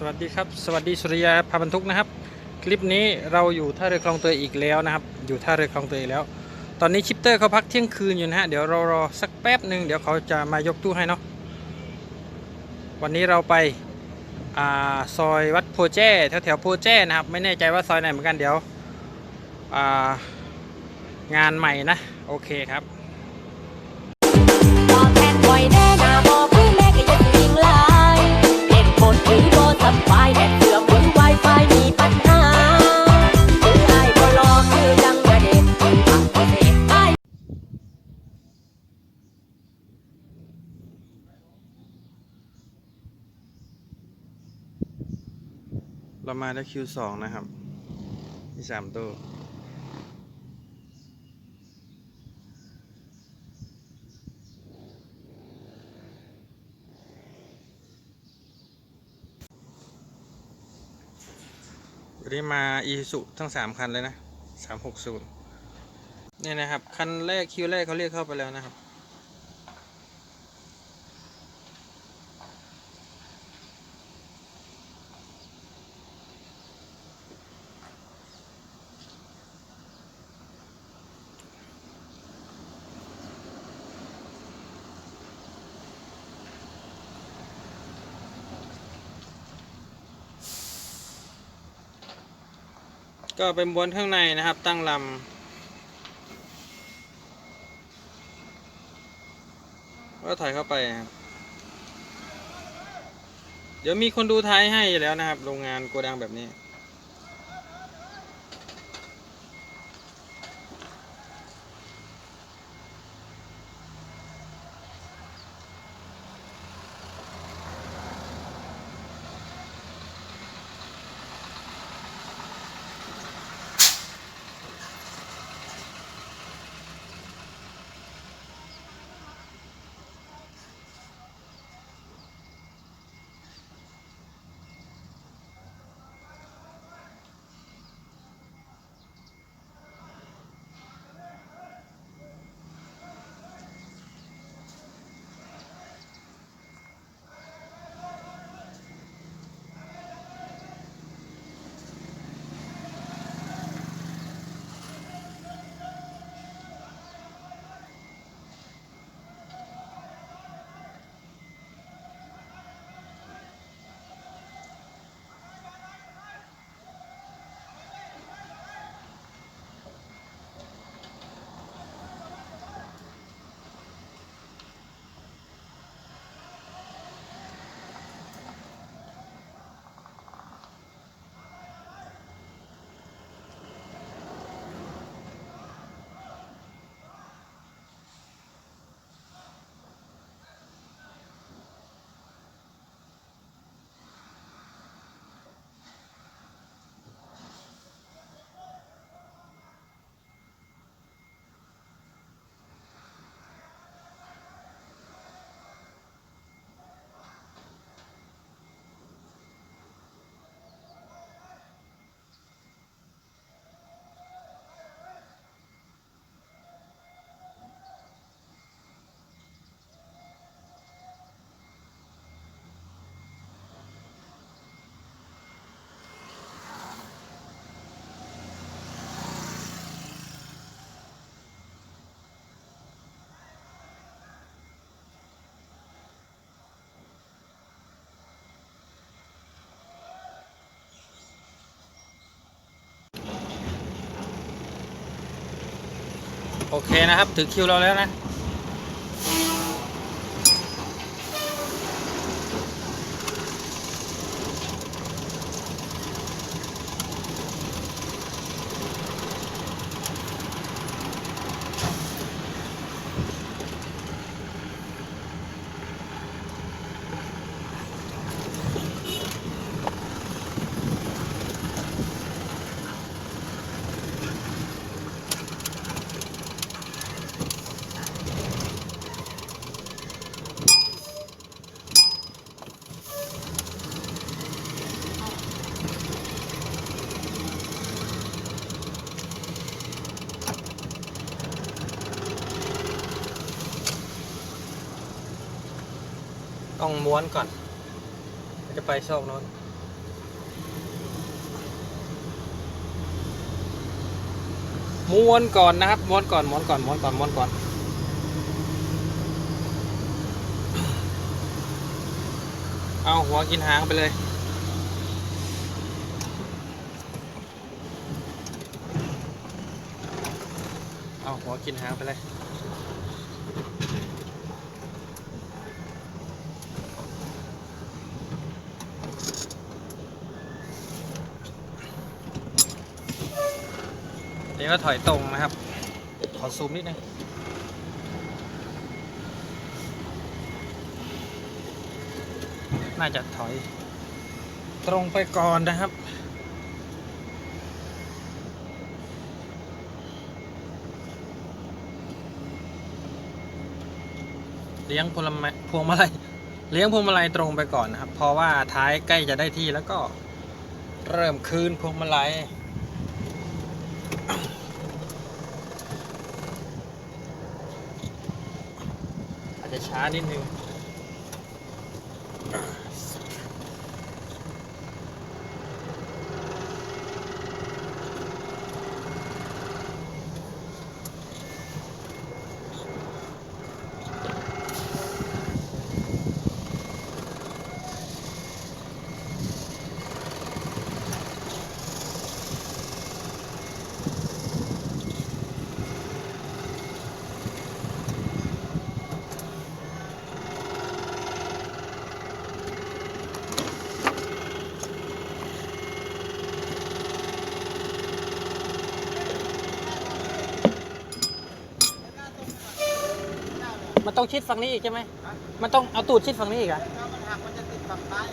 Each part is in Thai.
สวัสดีครับ สวัสดีสุริยาพาบรรทุกนะครับ คลิปนี้เราอยู่ท่าเรือคลองเตยอีกแล้วนะครับ อยู่ท่าเรือคลองเตยแล้ว ตอนนี้ชิปเตอร์เขาพักเที่ยงคืนอยู่นะฮะเดี๋ยวเรารอสักแป๊บหนึ่งเดี๋ยวเขาจะมายกตู้ให้เนาะวันนี้เราไปอ่าซอยวัดโพแจ้แถวแถวๆโพแจ้นะครับ ไม่แน่ใจว่าซอยไหนเหมือนกันเดี๋ยวอ่างานใหม่นะโอเคครับ เรามาได้คิวสองนะครับ ที่สามตู้วันนี้มาอีสุทั้งสามคันเลยนะสามหกศูนย์เนี่ยนะครับ คันแรกคิวแรกเขาเรียกเข้าไปแล้วนะครับ ก็เป็นบวนข้างในนะครับ ตั้งลำก็ถ่ายเข้าไปครับเดี๋ยวมีคนดูท้ายให้อยู่แล้วนะครับ โรงงานโกดังแบบนี้ โอเคนะครับ ถึงคิวเราแล้วนะ ต้องม้วนก่อน จะไปซอกโน้นม้วนก่อนนะครับม้วนก่อนม้วนก่อนม้วนก่อนม้วนก่อนเอาหัวกินหางไปเลยเอาหัวกินหางไปเลย เดี๋ยวก็ถอยตรงนะครับ ขอซูมนิดนึงน่าจะถอย ตรงไปก่อนนะครับ เลี้ยงพวงมาพวงมาลัยเลี้ยงพวงมาลัยตรงไปก่อนนะครับ เพราะว่าท้ายใกล้จะได้ที่แล้วก็เริ่มคืนพวงมาลัย จะช้านิดนึง มัน ต้องชิดฝั่งนี้อีกใช่ไหมมันต้องเอาตูดชิดฝั่งนี้อีกอะถ้ามันหักมันจะติดฝั่งซ้าย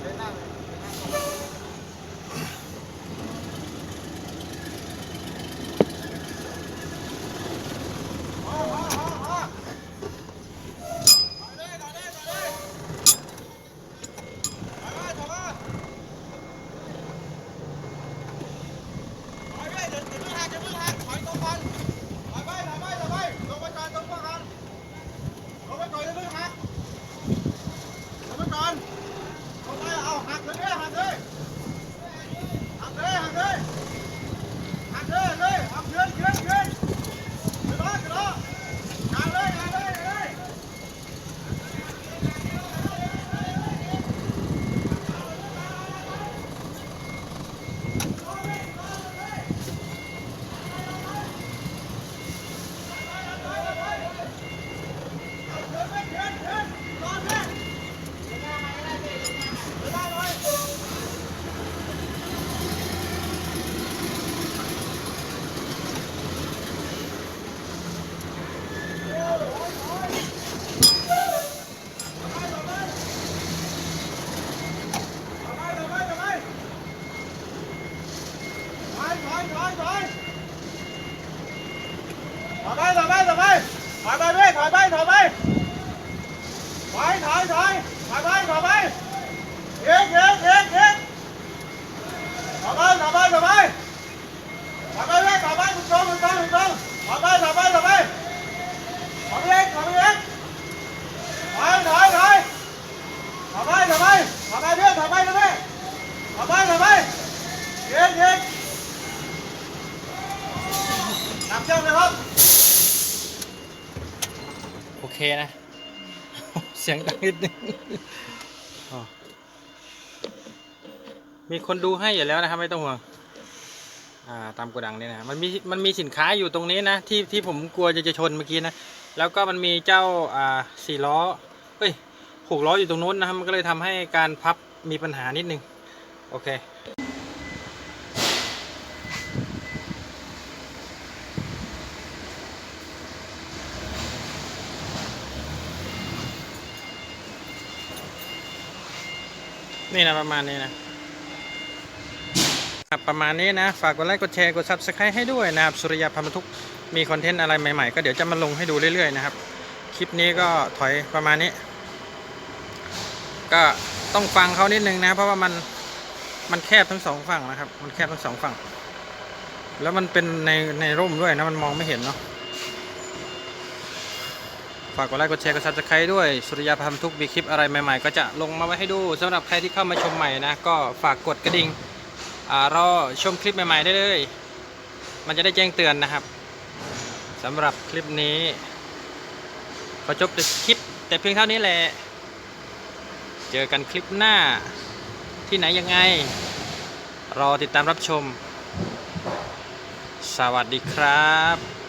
เดินหน้าเลยเดินห น้าตรงถอยไปถอยไปถอยไปถอยไปเว้ยถอยไปถอยไปถอยถอย เสียงดังนิดนึงอ๋อมีคนดูให้อยู่แล้วนะครับ ไม่ต้องห่วงอ่าตามโกดังนี่นะมันมีมันมีสินค้าอยู่ตรงนี้นะ ที่ที่ผมกลัวจะจะชนเมื่อกี้นะ แล้วก็มันมีเจ้าอ่าสี่ล้อเอ้ยหกล้ออยู่ตรงนู้นนะครับมันก็เลยทำให้การพับมีปัญหานิดนึง โอเค นี่นะประมาณนี้นะครับประมาณนี้นะ ฝากกดไลค์กดแชร์กด subscribe ให้ด้วยนะครับสุริยาพามทุกมีคอนเทนต์อะไรใหม่ๆ ก็เดี๋ยวจะมาลงให้ดูเรื่อยๆนะครับ คลิปนี้ก็ถอยประมาณนี้ ก็ต้องฟังเขานิดนึงนะ เพราะว่ามันมันแคบทั้งสองฝั่งนะครับ มันแคบทั้งสองฝั่ง แล้วมันเป็นในในร่มด้วยนะมันมองไม่เห็นเนาะ ฝากกดไลค์กดแชร์กดซับสไครต์ด้วย สุริยาพามทุกมีคลิปอะไรใหม่ๆ ก็จะลงมาไว้ให้ดูสำหรับใครที่เข้ามาชมใหม่นะ ก็ฝากกดกระดิ่งรอชมคลิปใหม่ๆได้เลย มันจะได้แจ้งเตือนนะครับสำหรับคลิปนี้ ขอจบคลิป แต่เพียงเท่านี้แหละ เจอกันคลิปหน้าที่ไหนยังไง รอติดตามรับชม สวัสดีครับ